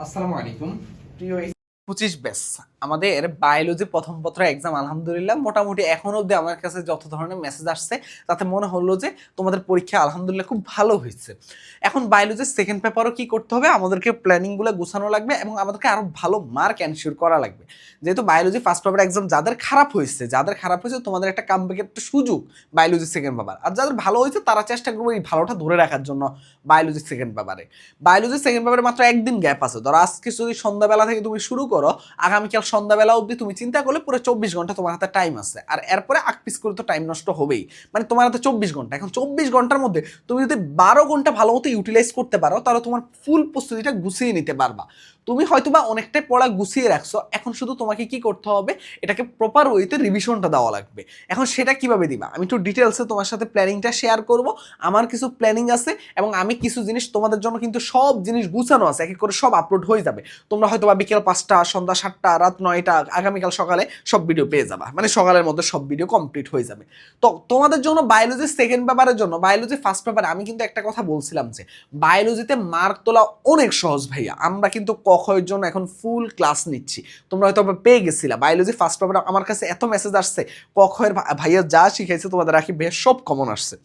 আসসালামু আলাইকুম। প্রিয় পঁচিশ ব্যাস। আমাদের বায়োলজি প্রথম পত্র এক্সাম আলহামদুলিল্লাহ। মোটামুটি এখন অবধি আমার কাছে যত ধরনের মেসেজ আসছে, তাতে মনে হলো যে তোমাদের পরীক্ষা আলহামদুলিল্লাহ খুব ভালো হয়েছে। এখন বায়োলজির সেকেন্ড পেপারও কি করতে হবে? আমাদেরকে প্ল্যানিংগুলো গুছানো লাগবে এবং আমাদেরকে আরও ভালো মার্ক এনশিওর করা লাগবে। যেহেতু বায়োলজি ফার্স্ট পেপার এক্সাম যাদের খারাপ হয়েছে, যাদের খারাপ হয়েছে তোমাদের একটা কামব্যাকের একটা সুযোগ বায়োলজি সেকেন্ড পেপার আর যাদের ভালো হয়েছে, তারা চেষ্টা করবে এই ভালোটা ধরে রাখার জন্য বায়োলজি সেকেন্ড পেপারে বায়োলজি সেকেন্ড পেপারে মাত্র একদিন গ্যাপ আছে। ধরো আজকে যদি সন্ধ্যাবেলা থেকে তুমি শুরু করো, আগামীকাল সন্ধ্যাবেলা অবধি তুমি চিন্তা করলে পুরো চব্বিশ ঘণ্টা তোমার হাতে টাইম আছে। আর এরপরে আগ পিস করে তো টাইম নষ্ট হবেই। মানে তোমার হাতে চব্বিশ ঘণ্টা। এখন চব্বিশ ঘণ্টার মধ্যে তুমি যদি বারো ঘণ্টা ভালো মতো ইউটিলাইজ করতে পারো, তাহলে তোমার ফুল প্রস্তুতিটা গুছিয়ে নিতে পারবা। তুমি হয়তো বা অনেকটাই পড়া গুছিয়ে রাখছো, এখন শুধু তোমাকে কি করতে হবে, এটাকে প্রপার ওয়েতে রিভিশনটা দেওয়া লাগবে। এখন সেটা কীভাবে দিবা? আমি একটু ডিটেলসে তোমার সাথে প্ল্যানিংটা শেয়ার করব, আমার কিছু প্ল্যানিং আছে এবং আমি কিছু জিনিস তোমাদের জন্য কিন্তু সব জিনিস গুছানো আছে এক এক করে সব আপলোড হয়ে যাবে। তোমরা হয়তো বা বিকেল পাঁচটা, সন্ধ্যা সাতটা, রাত নয়টা, আগামীকাল সকালে সব ভিডিও পেয়ে যাবা। মানে সকালের মধ্যে সব ভিডিও কমপ্লিট হয়ে যাবে। তো তোমাদের জন্য বায়োলজি সেকেন্ড পেপারের জন্য বায়োলজি ফার্স্ট পেপারে আমি কিন্তু একটা কথা বলছিলাম যে বায়োলজিতে মার্ক তোলা অনেক সহজ ভাইয়া। আমরা কিন্তু কখয়ের জন্য এখন ফুল ক্লাস নিচ্ছি। তোমরা হয়তো পেয়ে গেছিলা। বায়োলজি ফার্স্ট পেপার আমার কাছে এত মেসেজ আসছে ভা- ভাইয়া যা শিখেছে তোমাদের রাখি বেশ সব কমন আসছে।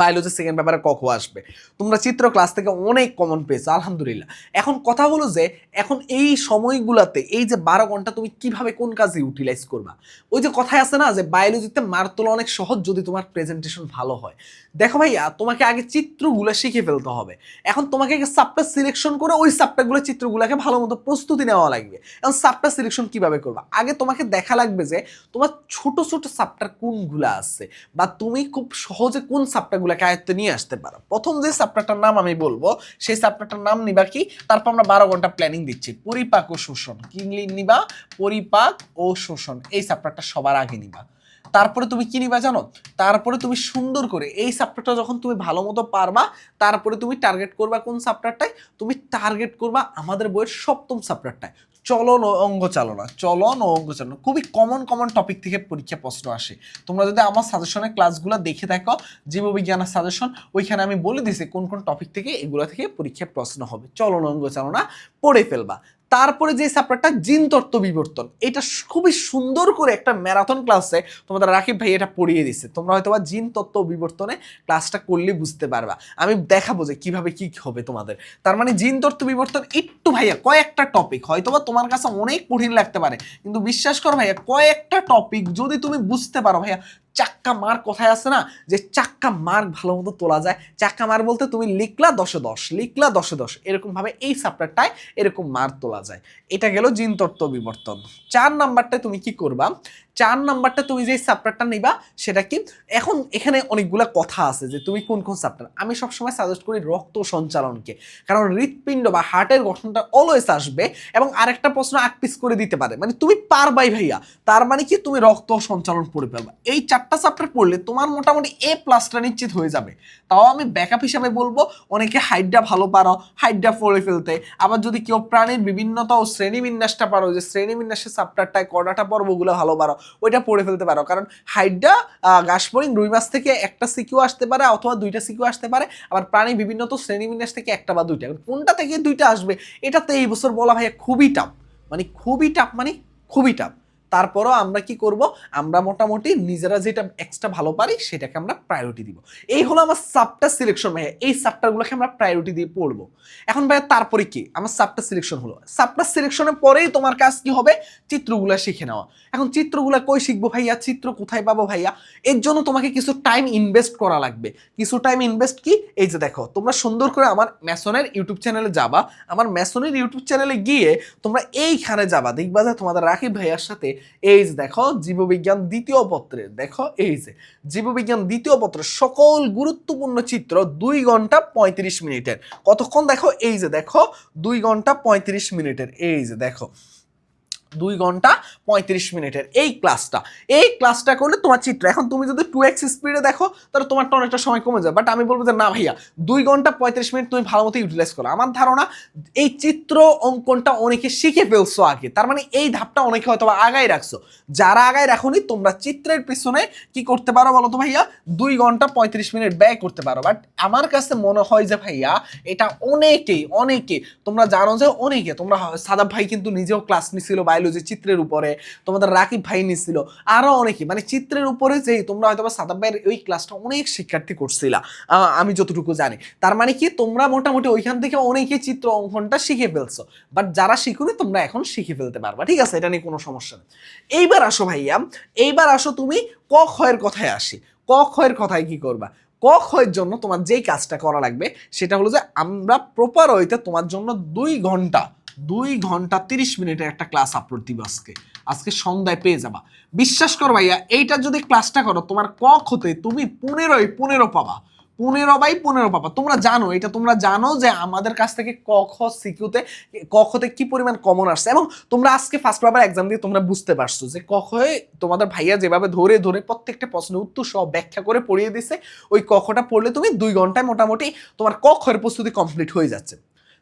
বায়োলজি সেকেন্ড পেপারে কখো আসবে। তোমরা চিত্র ক্লাস থেকে অনেক কমন পেয়েছ, আলহামদুলিল্লাহ। এখন কথা হলো যে, এখন এই সময়গুলোতে এই যে বারো ঘণ্টা তুমি কীভাবে কোন কাজে ইউটিলাইজ করবা? ওই যে কথায় আছে না, যে বায়োলজিতে মার তোলা অনেক সহজ যদি তোমার প্রেজেন্টেশন ভালো হয়। দেখো ভাইয়া, তোমাকে আগে চিত্রগুলো শিখে ফেলতে হবে। এখন তোমাকে সাবটা সিলেকশন করে ওই সাবটাগুলো চিত্রগুলোকে ভালো মতো প্রস্তুতি নেওয়া লাগবে। এখন সাবটা সিলেকশন কীভাবে করবা? আগে তোমাকে দেখা লাগবে যে, তোমার ছোট ছোট সাবটার কোনগুলো আছে বা তুমি খুব সহজে কোন সাবটাগুলোকে আয়ত্তে নিয়ে আসতে পারো। প্রথম যে সাবটাটার নাম আমি বলব, সেই সাবটাটার নাম নিবা কি? তারপর আমরা বারো ঘণ্টা প্ল্যানিং দিচ্ছি। পরিপাক ও শোষণ। কি নিবা? পরিপাক ও শোষণ। এই সাবটারটা সবার আগে নিবা। তারপরে তুমি কি নিবা জানো? তারপরে তুমি সুন্দর করে এই সাবটারটা যখন তুমি ভালো মতো পারবা, তারপরে তুমি টার্গেট করবা কোন সাবটারটায় তুমি টার্গেট করবা আমাদের বইয়ের সপ্তম সাবটারটায় চলন ও অঙ্গ চালনা, চলন ও অঙ্গ চালনা। খুবই কমন কমন টপিক থেকে পরীক্ষা প্রশ্ন আসে। তোমরা যদি আমার সাজেশনের ক্লাসগুলো দেখে থাকো জীববিজ্ঞানের সাজেশন ওইখানে আমি বলে দিছি কোন কোন টপিক থেকে এগুলো থেকে পরীক্ষা প্রশ্ন হবে। চলন অঙ্গ চালনা পড়ে ফেলবা। তারপরে যে চ্যাপ্টারটা জিন তত্ত্ব বিবর্তন, এটা খুবই সুন্দর করে একটা ম্যারাথন ক্লাসে তোমাদের রাকিব ভাই এটা পড়িয়ে দিচ্ছে তোমরা হয়তো বা জিন তত্ত্ব বিবর্তনে ক্লাসটা করলে বুঝতে পারবা। আমি দেখাবো যে কীভাবে কি হবে তোমাদের। তার মানে জিন তত্ত্ব বিবর্তন একটু ভাইয়া কয়েকটা টপিক হয়তো বা তোমার কাছে অনেক কঠিন লাগতে পারে। কিন্তু বিশ্বাস করো ভাইয়া, কয়েকটা টপিক যদি তুমি বুঝতে পারো ভাইয়া চাক্কা মার কোথায় আছে না? যে চাক্কা মার ভালো মতো তোলা যায়। চাক্কা মার বলতে তুমি লিখলা দশে দশ, লিখলা দশে দশ। এরকমভাবে এই সাপ্টারটায় এরকম মার তোলা যায়। এটা গেল জিনতত্ত্ব বিবর্তন। চার নাম্বারটায় তুমি কি করবা? চার নাম্বারটা তুমি যে সাপ্টারটা নিবা, সেটা কি? এখন এখানে অনেকগুলো কথা আছে যে তুমি কোন কোন সাপ্টার আমি সবসময় সাজেস্ট করি রক্ত সঞ্চালনকে। কারণ হৃৎপিণ্ড বা হার্টের গঠনটা অলওয়েজ আসবে এবং আরেকটা প্রশ্ন আকপিস করে দিতে পারে। মানে তুমি পারবাই ভাইয়া। তার মানে কি? তুমি রক্ত সঞ্চালন পড়ে ফেলবা। এই চারটা চ্যাপ্টার পড়লে তোমার মোটামুটি এ প্লাসটা নিশ্চিত হয়ে যাবে। তাও আমি ব্যাকআপ হিসাবে বলব, অনেকে হাইটটা ভালো পারো হাইটটা পড়ে ফেলতে। আবার যদি কেউ প্রাণীর বিভিন্নতা ও শ্রেণীবিন্যাসটা পারো, যে শ্রেণীবিন্যাসের চ্যাপ্টারটায় কটাটা পর্বগুলো ভালো পারো ওইটা পড়ে ফেলতে পারো। কারণ হাইটটা গাছপরিং রুই মাছ থেকে একটা সিকিউ আসতে পারে, অথবা দুইটা সিকিউ আসতে পারে। আবার প্রাণী বিভিন্ন তো শ্রেণীবিন্যাস থেকে একটা বা দুইটা। কোনটা থেকে দুইটা আসবে এটা তো এই বছর বলা ভাইয়া খুবই টাফ মানে খুবই টাফ মানে খুবই টাফ তারপরও আমরা কি করব? আমরা মোটামুটি নিজেরা যেটা এক্সট্রা ভালো পারি সেটাকে আমরা প্রায়োরিটি দিব। এই হলো আমার সাবটা সিলেকশন ভাইয়া। এই সাবটারগুলোকে আমরা প্রায়োরিটি দিয়ে পড়ব। এখন ভাইয়া তারপরে কি? আমার সাবটা সিলেকশন হলো। সাবটা সিলেকশনের পরেই তোমার কাজ কি হবে? চিত্রগুলো শিখে নেওয়া। এখন চিত্রগুলো কই শিখব ভাইয়া? চিত্র কোথায় পাবো ভাইয়া? এর জন্য তোমাকে কিছু টাইম ইনভেস্ট করা লাগবে। কিছু টাইম ইনভেস্ট কি? এই যে দেখো, তোমরা সুন্দর করে আমার ম্যাসনের ইউটিউব চ্যানেলে যাবা। আমার ম্যাসনের ইউটিউব চ্যানেলে গিয়ে তোমরা এইখানে যাবা। দেখবা যে তোমাদের রাকিব ভাইয়ার সাথে এই যে দেখো, জীববিজ্ঞান দ্বিতীয় পত্রে, দেখো এই যে, জীববিজ্ঞান দ্বিতীয় পত্রের সকল গুরুত্বপূর্ণ চিত্র দুই ঘণ্টা পঁয়ত্রিশ মিনিটের। কতক্ষণ দেখো? এই যে দেখো, দুই ঘণ্টা পঁয়ত্রিশ মিনিটের। এই যে দেখো দুই ঘণ্টা পঁয়ত্রিশ মিনিটের এই ক্লাসটা। এই ক্লাসটা করলে তোমার চিত্র। এখন তুমি যদি টু এক্স স্পিডে দেখো, তাহলে তোমারটা অনেকটা সময় কমে যাবে বাট আমি বলব যে না ভাইয়া, দুই ঘণ্টা পঁয়ত্রিশ মিনিট তুমি ভালো মতো ইউটিলাইজ করো। আমার ধারণা, এই চিত্র অঙ্কনটা অনেকে শিখে ফেলছো আগে। তার মানে এই ধাপটা অনেকে হয়তো আগায় রাখছো। যারা আগায় রাখোনি, তোমরা চিত্রের পিছনে কি করতে পারো বলো তো ভাইয়া? দুই ঘণ্টা পঁয়ত্রিশ মিনিট ব্যয় করতে পারো। বাট আমার কাছে মনে হয় যে ভাইয়া, এটা অনেকেই, অনেকে, তোমরা জানো যে অনেকে, তোমরা সাদাব ভাই কিন্তু নিজেও ক্লাস নিছিল বায়োলজি চিত্রের উপরে। তোমাদের রাকিব ভাই নিছিল। আরও অনেকে মানে চিত্রের উপরে যেই তোমরা হয়তো সাদাব ভাইয়ের ওই ক্লাসটা অনেক শিক্ষার্থী করছিলা। আমি যতটুকু জানি। তার মানে কি, তোমরা মোটামুটি ওইখান থেকে অনেকে চিত্র অঙ্কনটা শিখে ফেলছো। বাট যারা শিখুনি, তোমরা এখন শিখে ফেলতে পারবা। ঠিক আছে? এটা নিয়ে কোনো সমস্যা নেই। এইবার আসো ভাইয়া, এইবার আসো তুমি ক ক্ষয়ের কথায় আসি। ক ক্ষয়ের কথায় কি করবা? ক ক্ষয়ের জন্য তোমার যেই কাজটা করা লাগবে, সেটা হলো যে আমরা প্রপার ওইতে তোমার জন্য দুই ঘণ্টা দুই ঘণ্টা তিরিশ মিনিটের একটা ক্লাস আপলোড দিব আজকে। আজকে সন্ধ্যায় পেয়ে যাবা। বিশ্বাস করো ভাইয়া, এইটা যদি ক্লাসটা করো, তোমার ক হতে তুমি পনেরোই পনেরো পাবা। পনেরো বাই পনেরো পাবা। তোমরা জানো, এটা তোমরা জানো যে আমাদের কাছ থেকে ক খ সিকিউতে ক খতে কি পরিমাণ কমন আসছে এবং তোমরা আজকে ফার্স্ট পেপার এক্সাম দিয়ে তোমরা বুঝতে পারছ যে ক খয়ে তোমাদের ভাইয়া যেভাবে ধরে ধরে প্রত্যেকটা প্রশ্নের উত্তর সব ব্যাখ্যা করে পড়িয়ে দিছে, ওই ক খটা পড়লে তুমি দুই ঘন্টায় মোটামুটি তোমার ক খয়ের প্রস্তুতি কমপ্লিট হয়ে যাচ্ছে।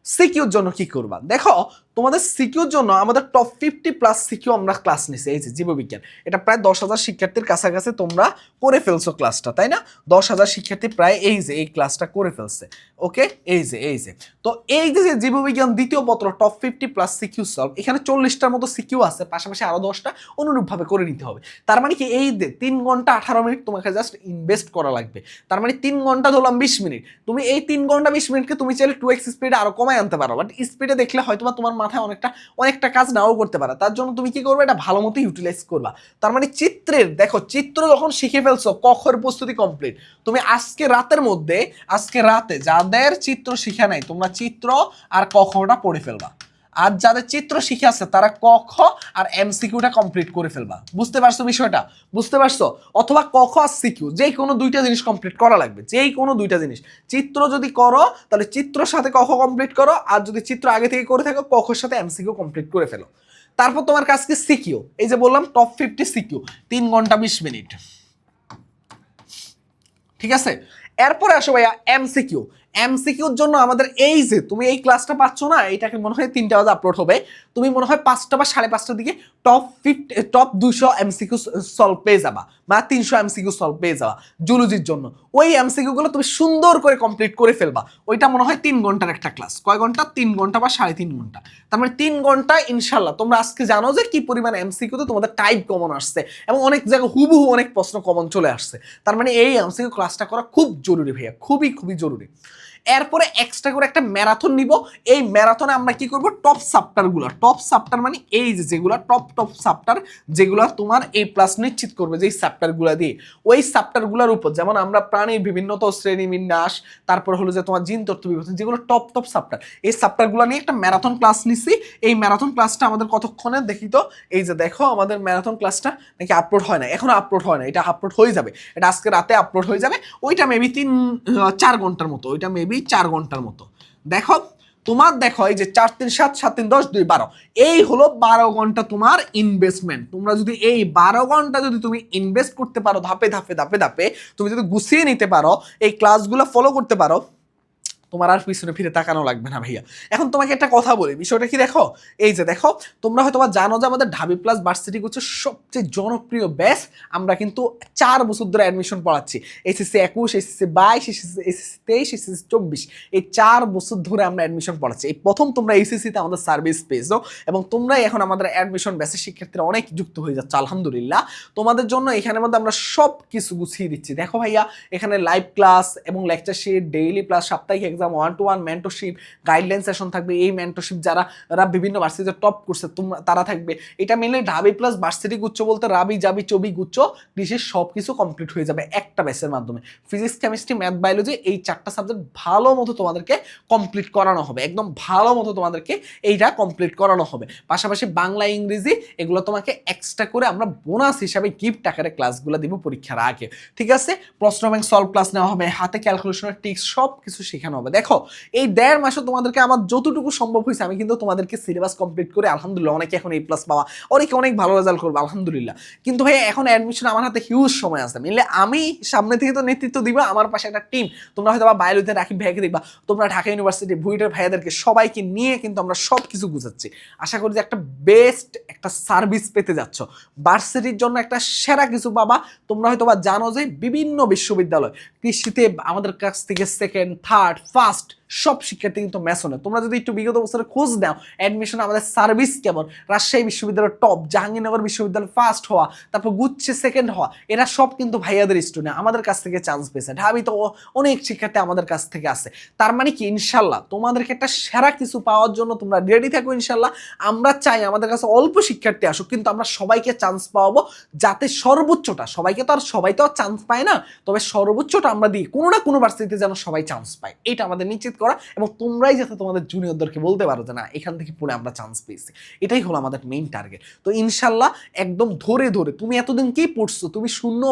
সিকিউর জন্য কি করবা? দেখো, তোমাদের সিকিউর জন্য আমাদের টপ ফিফটি প্লাস সিকিউ আমরা ক্লাস নিছি। এই যে জীববিজ্ঞান, এটা প্রায় দশ হাজার শিক্ষার্থীর কাছাকাছি তোমরা করে ফেলছো ক্লাসটা তাই না? দশ হাজার শিক্ষার্থী প্রায় এই যে, এই ক্লাসটা করে ফেলছে। ওকে এই যে এই যে। তো এই যে জীববিজ্ঞান দ্বিতীয় পত্র top fifty plus CQ solve এখানে চল্লিশটার মতো সিকিউ আছে, পাশাপাশি আরও দশটা অনুরূপভাবে করে নিতে হবে। তার মানে কি, এই যে তিন ঘণ্টা আঠারো মিনিট তোমাকে জাস্ট ইনভেস্ট করা লাগবে। তার মানে তিন ঘণ্টা ধরলাম বিশ মিনিট। তুমি এই তিন ঘণ্টা বিশ মিনিটকে তুমি চাইলে টু এক্স স্পিডে আরও কমায় আনতে পারো। বাট স্পিডে দেখলে হয়তো বা তোমার মাথায় অনেকটা অনেকটা কাজ নাও করতে পারো। তার জন্য তুমি কি করবে? এটা ভালো মতো ইউটিলাইজ করবা। তার মানে চিত্রের, দেখো, চিত্র যখন শিখে ফেলছো কখর প্রস্তুতি কমপ্লিট তুমি আজকে রাতের মধ্যে, আজকে রাতে যাদের চিত্র শিখে নাই, তোমরা চিত্র আর কখনটা পড়ে ফেলবা। আর যাদের চিত্র শিখে আছে, তারা ক, খ আর এমসিকিউটা কমপ্লিট করে ফেলবা। বুঝতে পারছ বিষয়টা? বুঝতে পারছ? অথবা ক, খ আর সিকিউ যেই কোনো দুইটা জিনিস কমপ্লিট করা লাগবে যেই কোনো দুইটা জিনিস। চিত্র যদি করো, তাহলে চিত্রর সাথে ক, খ কমপ্লিট করো, আর যদি চিত্র আগে থেকে করে থাকো, ক, খর সাথে এমসিকিউ কমপ্লিট করে ফেলো। তারপর তোমার কাজ কি? সিকিউ এই যে বললাম টপ ফিফটি সিকিউ তিন ঘণ্টা বিশ মিনিট। ঠিক আছে? এরপরে আসো ভাইয়া এমসিকিউ এমসিকিউর জন্য আমাদের এই যে, তুমি এই ক্লাসটা পাচ্ছ না এটাকে মনে হয় তিনটা বাজে আপলোড হবে। তুমি মনে হয় পাঁচটা বা সাড়ে পাঁচটার দিকে টপ ফিফটি টপ দুশো এমসিকিউ সলভ পেয়ে যাবা, বা তিনশো এমসিকিউ সলভ পেয়ে যাবা জুলজির জন্য। ওই এমসিকিউ গুলো তুমি সুন্দর করে কমপ্লিট করে ফেলবা। ওইটা মনে হয় তিন ঘণ্টার একটা ক্লাস কয় ঘণ্টা? তিন ঘণ্টা বা সাড়ে তিন ঘণ্টা। তার মানে তিন ঘণ্টা ইনশাল্লাহ তোমরা আজকে জানো যে কি পরিমাণ এমসিকিউতে তোমাদের টাইপ কমন আসছে এবং অনেক জায়গায় হুবহু অনেক প্রশ্ন কমন চলে আসছে। তার মানে এই এমসিকিউ ক্লাসটা করা খুব জরুরি ভাইয়া, খুবই খুবই জরুরি। এরপরে এক্সট্রা করে একটা ম্যারাথন নিব। এই ম্যারাথনে আমরা কি করব? টপ সাপ্টারগুলো টপ সাপ্টার মানে এই যে যেগুলো টপ টপ সাপ্টার যেগুলো তোমার এই প্লাস নিশ্চিত করবে যে এই সাপ্টারগুলো দিয়ে। ওই সাপ্টারগুলোর উপর যেমন আমরা প্রাণীর বিভিন্ন তো শ্রেণি বিন্যাস, তারপর হলো যে তোমার জিন তত্ত্ব বিবর্তন যেগুলো টপ টপ সাপ্টার এই সাপ্টারগুলো নিয়ে একটা ম্যারাথন ক্লাস নিছি। এই ম্যারাথন ক্লাসটা আমাদের কতক্ষণে দেখি তো? এই যে দেখো, আমাদের ম্যারাথন ক্লাসটা নাকি আপলোড হয় না এখনও আপলোড হয় না এটা আপলোড হয়ে যাবে। এটা আজকে রাতে আপলোড হয়ে যাবে। ওইটা মেবি তিন চার ঘণ্টার মতো। ওইটা মেবি চার ঘণ্টার মতো। দেখো, তোমার দেখো এই যে চার তিন সাত সাত তিন দশ, দুই বারো। এই হলো বারো ঘণ্টা তোমার ইনভেস্টমেন্ট তোমরা যদি এই বারো ঘণ্টা যদি তুমি ইনভেস্ট করতে পারো, ধাপে ধাপে ধাপে ধাপে, তুমি যদি গুছিয়ে নিতে পারো, এই ক্লাসগুলো ফলো করতে পারো তোমার আর পিছনে ফিরে তাকানো লাগবে না ভাইয়া। এখন তোমাকে একটা কথা বলি, বিষয়টা কি দেখো? এই যে দেখো, তোমরা হয়তো জানো যে আমাদের ঢাবি প্লাস ভার্সিটি হচ্ছে সবচেয়ে জনপ্রিয় ব্যাচ আমরা কিন্তু চার বছর ধরে অ্যাডমিশন পড়াচ্ছি। এসএসসি একুশ এসএসসি বাইশ এসএসসি এসএসসি তেইশ এসএসসি চব্বিশ। এই চার বছর ধরে আমরা অ্যাডমিশন পড়াচ্ছি। এই প্রথম তোমরা এসএসসিতে আমাদের সার্ভিস পেয়েছ এবং তোমরাই এখন আমাদের অ্যাডমিশন ব্যাচের শিক্ষার্থীরা অনেক যুক্ত হয়ে যাচ্ছে, আলহামদুলিল্লাহ। তোমাদের জন্য এখানের মধ্যে আমরা সব কিছু গুছিয়ে দিচ্ছি। দেখো ভাইয়া, এখানে লাইভ ক্লাস এবং লেকচার শিট ডেইলি প্লাস সাপ্তাহিক exam one to one mentorship guideline session থাকবে, এই মেন্টরশিপ যারা যারা বিভিন্ন ভার্সিটিতে টপ করছে, তোমরা, তারা থাকবে। এটা মেনলি ঢাবি প্লাস ভার্সিটি গুচ্ছ বলতে রাবি জাবি চবি গুচ্ছ কৃষির সব কিছু কমপ্লিট হয়ে যাবে একটা ব্যাচের মাধ্যমে। ফিজিক্স কেমিস্ট্রি ম্যাথ বায়োলজি এই চারটা সাবজেক্ট ভালো মতো তোমাদেরকে কমপ্লিট করানো হবে। একদম ভালো মতো তোমাদেরকে এইটা কমপ্লিট করানো হবে। পাশাপাশি বাংলা, ইংরেজি এগুলো তোমাকে এক্সট্রা করে আমরা বোনাস হিসাবে গিফট আকারে ক্লাসগুলো দিব পরীক্ষার আগে। ঠিক আছে? প্রশ্ন ব্যাংক সলভ ক্লাস নেওয়া হবে, হাতে ক্যালকুলেশনের টিক্স সব কিছু শেখানো হবে। হবে। দেখো, এই দেড় মাসে তোমাদেরকে আমার যতটুকু সম্ভব হয়েছে, আমি কিন্তু তোমাদেরকে সিলেবাস কমপ্লিট করে আলহামদুলিল্লাহ অনেকে এখন এই প্লাস পাওয়া, অনেকে অনেক ভালো রেজাল্ট করবে, আলহামদুলিল্লাহ। কিন্তু ভাই এখন অ্যাডমিশন আমার হাতে হিউজ সময় আছে। মিলে আমি সামনে থেকে তো নেতৃত্ব দিবা, আমার পাশে একটা টিম তোমরা হয়তো বা বায়োলজিতে রাখি ভাইকে দেখবা, তোমরা ঢাকা ইউনিভার্সিটি ভুইটের ভাইয়াদেরকে সবাইকে নিয়ে কিন্তু আমরা সব কিছু গুছাচ্ছি। আশা করি যে একটা বেস্ট একটা সার্ভিস পেতে যাচ্ছ। ভার্সিটির জন্য একটা সেরা কিছু পাবা। তোমরা হয়তো বা জানো যে বিভিন্ন বিশ্ববিদ্যালয় কৃষিতে আমাদের কাছ থেকে সেকেন্ড থার্ড ফার্স্ট সব শিক্ষার্থী কিন্তু মেসনে তোমরা যদি একটু বিগত বছরে খোঁজ নাও অ্যাডমিশন আমাদের সার্ভিস কেমন? রাজশাহী বিশ্ববিদ্যালয়ের টপ জাহাঙ্গীরনগর বিশ্ববিদ্যালয় ফার্স্ট হওয়া, তারপর গুচ্ছে সেকেন্ড হওয়া, এরা সব কিন্তু ভাইয়াদের স্টুডেন্ট আমাদের কাছ থেকে চান্স পেয়েছে। ঢাবি তো অনেক শিক্ষার্থী আমাদের কাছ থেকে আছে তার মানে কি? ইনশাল্লাহ তোমাদেরকে একটা সেরা কিছু পাওয়ার জন্য তোমরা রেডি থাকো ইনশাল্লাহ আমরা চাই আমাদের কাছে অল্প শিক্ষার্থী আসুক, কিন্তু আমরা সবাইকে চান্স পাওয়াবো যাতে সর্বোচ্চটা, সবাইকে তো আর সবাই তো আর চান্স পায় না, তবে সর্বোচ্চটা আমরা দিই। কোনো না কোনো ভার্সিটিতে যেন সবাই চান্স পায়। এটা আমাদের নিশ্চিত করা এবং তোমরাই যাতে তোমাদের জুনিয়রদেরকে বলতে পারো যে না, এখান থেকে পড়ে আমরা চান্স পেয়েছি। এটাই হলো আমাদের মেইন টার্গেট তো ইনশাল্লাহ একদম ধরে ধরে, তুমি এতদিন কি পড়ছো? তুমি শূন্য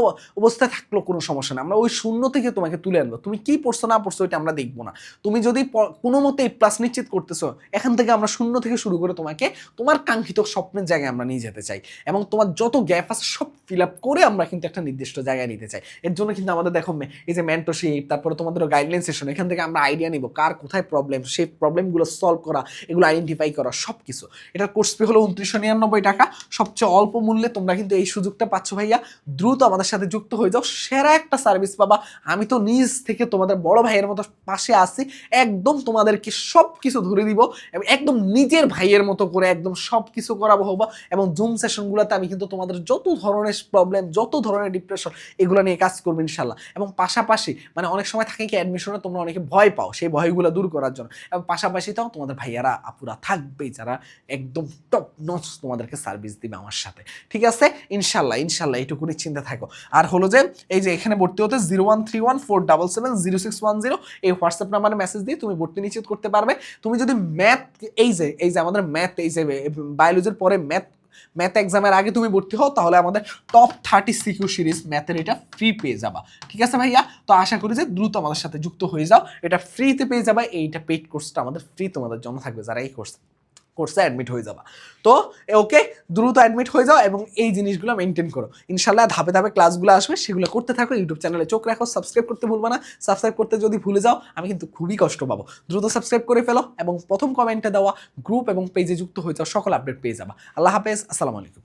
অবস্থায় থাকল কোনো সমস্যা না আমরা ওই শূন্য থেকে তোমাকে তুলে আনব। তুমি কি পড়ছো, না পড়ছো ওইটা আমরা দেখব না। তুমি যদি কোনো মতে প্লাস নিশ্চিত করতেছো, এখান থেকে আমরা শূন্য থেকে শুরু করে তোমাকে তোমার কাঙ্ক্ষিত স্বপ্নের জায়গায় আমরা নিয়ে যেতে চাই। এবং তোমার যত গ্যাপ আছে সব ফিল আপ করে আমরা কিন্তু একটা নির্দিষ্ট জায়গায় নিতে চাই। এর জন্য কিন্তু আমাদের দেখো এই যে মেন্টরশিপ তারপরে তোমাদের গাইডলাইন সেশন এখান থেকে আমরা আইডিয়া নিব। কার কোথায় প্রবলেম সেই প্রবলেমগুলো সলভ করা, এগুলো আইডেন্টিফাই করা সব কিছু এটার কোর্স ফি হলো উনত্রিশশো নিরানব্বই টাকা। সবচেয়ে অল্প মূল্যে তোমরা কিন্তু এই সুযোগটা পাচ্ছ ভাইয়া। দ্রুত আমাদের সাথে যুক্ত হয়ে যাও। সেরা একটা সার্ভিস পাবা। আমি তো নিজ থেকে তোমাদের বড় ভাইয়ের মতো পাশে আসি একদম তোমাদেরকে সব কিছু ধরে দিব এবং একদম নিজের ভাইয়ের মতো করে একদম সব কিছু করাবো হব। এবং জুম সেশনগুলোতে আমি কিন্তু তোমাদের যত ধরনের প্রবলেম যত ধরনের ডিপ্রেশন এগুলো নিয়ে কাজ করব ইনশাল্লাহ। এবং পাশাপাশি মানে অনেক সময় থাকে কি অ্যাডমিশনে তোমরা অনেকে ভয় পাও। সেই ভয়গুলো দূর করার জন্য। এবং পাশাপাশি তাও তোমাদের ভাইয়ারা, আপুরা থাকবেই, যারা একদম টপ নচ তোমাদেরকে সার্ভিস দিবে আমার সাথে। ঠিক আছে? ইনশাল্লাহ ইনশাল্লাহ, এইটুকুনি চিন্তা থাকো। আর হলো যে, এই যে এখানে ভর্তি হতে zero one three one four double seven zero six one zero এই হোয়াটসঅ্যাপ নাম্বারে মেসেজ দিয়ে তুমি ভর্তি নিশ্চিত করতে পারবে। তুমি যদি ম্যাথ এই যে এই যে আমাদের ম্যাথ এই যে বায়োলজির পরে ম্যাথ ম্যাথ এক্সামের আগে তুমি ভর্তি হও, তাহলে আমাদের টপ থার্টি সিকিউ সিরিজ ম্যাথের এটা ফ্রি পেয়ে যাবা। ঠিক আছে ভাইয়া? তো আশা করি যে দ্রুত আমাদের সাথে যুক্ত হয়ে যাও। এটা ফ্রিতে পেয়ে যাবা, এইটা পেইড কোর্সটা আমাদের ফ্রি তোমাদের জন্য থাকবে যারা এই কোর্স কোর্সে অ্যাডমিট হয়ে যাবা। তো ওকে দ্রুত অ্যাডমিট হয়ে যাও এবং এই জিনিসগুলো মেনটেন করো। ইনশাল্লাহ ধাপে ধাপে ক্লাসগুলো আসবে, সেগুলো করতে থাকো ইউটিউব চ্যানেলে চোখ রাখো সাবস্ক্রাইব করতে ভুলবা না। সাবস্ক্রাইব করতে যদি ভুলে যাও, আমি কিন্তু খুবই কষ্ট পাবো। দ্রুত সাবস্ক্রাইব করে ফেলো এবং প্রথম কমেন্টে দেওয়া গ্রুপ এবং পেজে যুক্ত হয়ে যাও সকল আপডেট পেয়ে যাবা। আল্লাহ হাফেজ, আসসালামু আলাইকুম।